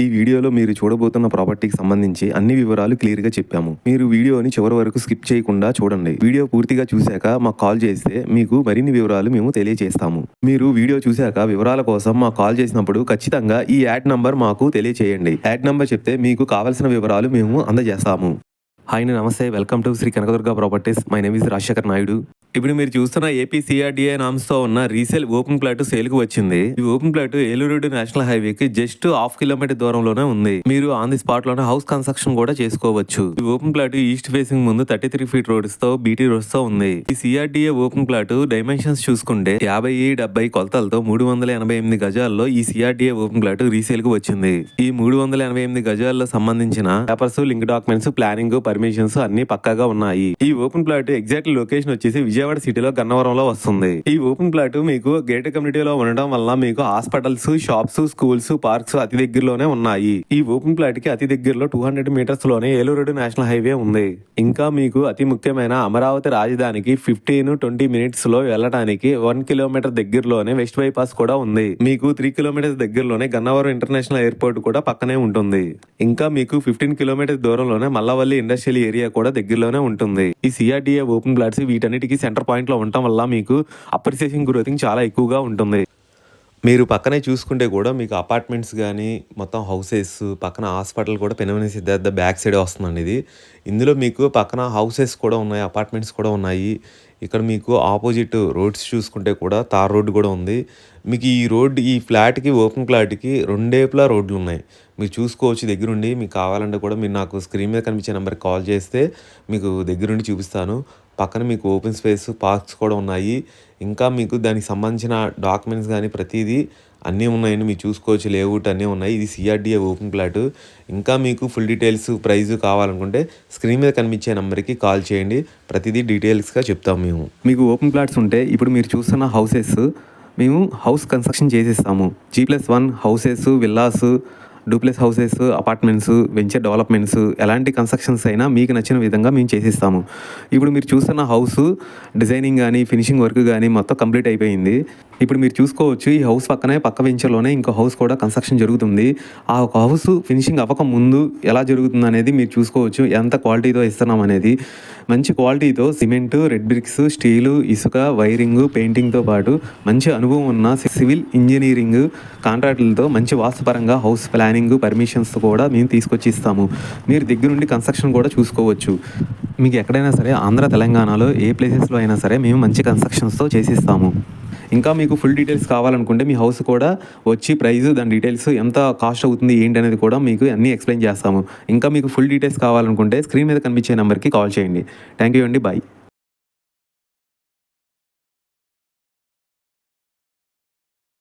ఈ వీడియోలో మీరు చూడబోతున్న ప్రాపర్టీకి సంబంధించి అన్ని వివరాలు క్లియర్గా చెప్పాము. మీరు వీడియోని చివరి వరకు స్కిప్ చేయకుండా చూడండి. వీడియో పూర్తిగా చూశాక మాకు కాల్ చేస్తే మీకు మరిన్ని వివరాలు మేము తెలియజేస్తాము మీరు వీడియో చూశాక వివరాల కోసం మాకు కాల్ చేసినప్పుడు ఖచ్చితంగా ఈ యాడ్ నంబర్ మాకు తెలియచేయండి. యాడ్ నంబర్ చెప్తే మీకు కావలసిన వివరాలు మేము అందజేస్తాము. హాయ్ నమస్తే. Welcome to Sri Kanakadurga properties. My name is Rajasekhar Naidu. ఇప్పుడు మీరు చూస్తున్న ఏపీ సిఆర్డిఏ నామ్స్తో ఉన్న రీసేల్ ఓపెన్ ప్లాట్ సేల్కి వచ్చింది. ఈ open plot Eluru national highway కి జస్ట్ హాఫ్ కిలోమీటర్ దూరంలోనే ఉంది. మీరు ఆన్ ది స్పాట్లోనే హౌస్ కన్స్ట్రక్షన్ కూడా చేసుకోవచ్చు. ఈ ఓపెన్ ప్లాట్ ఈస్ట్ ఫేసింగ్ ముందు థర్టీ త్రీ ఫీట్ రోడ్స్తో బీటీ రోడ్స్తో ఉంది. ఈ సిఆర్డిఏ ఓపెన్ ప్లాట్ డైమెన్షన్స్ చూసుకుంటే యాభై డెబ్బై కొలతలతో మూడు వందల ఎనభై ఎనిమిది గజాల్లో ఈ సిఆర్డిఏ ఓపెన్ ప్లాట్ రీసేల్కు వచ్చింది. ఈ మూడు వందల ఎనభై ఎనిమిది గజాల్లో సంబంధించిన papers link documents planning permissions అన్ని పక్కాగా ఉన్నాయి. ఈ ఓపెన్ ప్లాట్ ఎగ్జాక్ట్ లొకేషన్ వచ్చేసి విజయవాడ సిటీలో గన్నవరంలో వస్తుంది. ఈ ఓపెన్ ప్లాట్ మీకు గేట్ కమ్యూనిటీలో ఉండడం వల్ల మీకు హాస్పిటల్స్ షాప్స్ స్కూల్స్ పార్క్స్ అతి దగ్గరలోనే ఉన్నాయి. ఈ ఓపెన్ ప్లాట్కి అతి దగ్గరలో టూ హండ్రెడ్ మీటర్స్లోనే ఏలూరు నేషనల్ హైవే ఉంది. ఇంకా మీకు అతి ముఖ్యమైన అమరావతి రాజధానికి ఫిఫ్టీన్ ట్వంటీ మినిట్స్లో వెళ్ళడానికి వన్ కిలోమీటర్ దగ్గరలోనే వెస్ట్ బైపాస్ కూడా ఉంది. మీకు త్రీ కిలోమీటర్స్ దగ్గరలోనే గన్నవరం ఇంటర్నేషనల్ ఎయిర్పోర్ట్ కూడా పక్కనే ఉంటుంది. ఇంకా మీకు ఫిఫ్టీన్ కిలోమీటర్స్ దూరంలోనే మల్లవల్లి ఇండస్ట్రియల్ ఏరియా కూడా దగ్గరలోనే ఉంటుంది. ఈ సిఆర్డిఏ ఓపెన్ ప్లాట్స్ వీటన్నిటికీ సెంటర్ పాయింట్లో ఉండటం వల్ల మీకు అప్రిసియేషన్ గ్రోతింగ్ చాలా ఎక్కువగా ఉంటుంది. మీరు పక్కనే చూసుకుంటే కూడా మీకు అపార్ట్మెంట్స్ కానీ మొత్తం హౌసెస్ పక్కన హాస్పిటల్ కూడా పెనమని సిద్ధార్థ బ్యాక్ సైడ్ వస్తుందండి ఇది. ఇందులో మీకు పక్కన హౌసెస్ కూడా ఉన్నాయి అపార్ట్మెంట్స్ కూడా ఉన్నాయి. ఇక్కడ మీకు ఆపోజిట్ రోడ్స్ చూసుకుంటే కూడా తార్ రోడ్డు కూడా ఉంది. మీకు ఈ రోడ్డు ఈ ఫ్లాట్కి ఓపెన్ ఫ్లాట్కి రెండేపులా రోడ్లు ఉన్నాయి. మీరు చూసుకోవచ్చు దగ్గరుండి. మీకు కావాలంటే కూడా మీరు నాకు స్క్రీన్ మీద కనిపించే నెంబర్కి కాల్ చేస్తే మీకు దగ్గరుండి చూపిస్తాను. పక్కన మీకు ఓపెన్ స్పేస్ పార్క్స్ కూడా ఉన్నాయి. ఇంకా మీకు దానికి సంబంధించిన డాక్యుమెంట్స్ కానీ ప్రతిదీ అన్నీ ఉన్నాయండి మీరు చూసుకోవచ్చు లేఅవుట్ అన్నీ ఉన్నాయి. ఇది సిఆర్డిఏ ఓపెన్ ప్లాట్ ఇంకా మీకు ఫుల్ డీటెయిల్స్ ప్రైస్ కావాలనుకుంటే స్క్రీన్ మీద కనిపించే నెంబర్కి కాల్ చేయండి. ప్రతిదీ డీటెయిల్స్గా చెప్తాం మేము. మీకు ఓపెన్ ప్లాట్స్ ఉంటే ఇప్పుడు మీరు చూస్తున్న హౌసెస్ మేము హౌస్ కన్స్ట్రక్షన్ చేసేస్తాము. G plus one houses villas duplex houses apartments venture developments ఎలాంటి కన్స్ట్రక్షన్స్ అయినా మీకు నచ్చిన విధంగా మేము చేసిస్తాము. ఇప్పుడు మీరు చూస్తున్న హౌస్ డిజైనింగ్ కానీ ఫినిషింగ్ వర్క్ కానీ మొత్తం కంప్లీట్ అయిపోయింది. ఇప్పుడు మీరు చూసుకోవచ్చు ఈ హౌస్ పక్కనే పక్క వెంచర్లోనే ఇంకో హౌస్ కూడా కన్స్ట్రక్షన్ జరుగుతుంది. ఆ ఒక హౌస్ ఫినిషింగ్ అవ్వక ముందు ఎలా జరుగుతుంది అనేది మీరు చూసుకోవచ్చు. ఎంత క్వాలిటీతో ఇస్తున్నాం అనేది. మంచి క్వాలిటీతో సిమెంట్ రెడ్ బ్రిక్స్ స్టీలు ఇసుక వైరింగ్ పెయింటింగ్తో పాటు మంచి అనుభవం ఉన్న సివిల్ ఇంజనీరింగ్ కాంట్రాక్టులతో మంచి వాస్తుపరంగా హౌస్ ప్లానింగ్ పర్మిషన్స్ కూడా మేము తీసుకొచ్చి ఇస్తాము మీరు దగ్గరుండి కన్స్ట్రక్షన్ కూడా చూసుకోవచ్చు. మీకు ఎక్కడైనా సరే ఆంధ్ర తెలంగాణలో ఏ ప్లేసెస్లో అయినా సరే మేము మంచి కన్స్ట్రక్షన్స్తో చేసిస్తాము. ఇంకా మీకు ఫుల్ డీటెయిల్స్ కావాలనుకుంటే మీ హౌస్ కూడా వచ్చి ప్రైస్ దాని డీటెయిల్స్ ఎంత కాస్ట్ అవుతుంది ఏంటి అనేది కూడా మీకు అన్నీ ఎక్స్ప్లెయిన్ చేస్తాము. ఇంకా మీకు ఫుల్ డీటెయిల్స్ కావాలనుకుంటే స్క్రీన్ మీద కనిపించే నెంబర్కి కాల్ చేయండి. థ్యాంక్ యూ అండి. బాయ్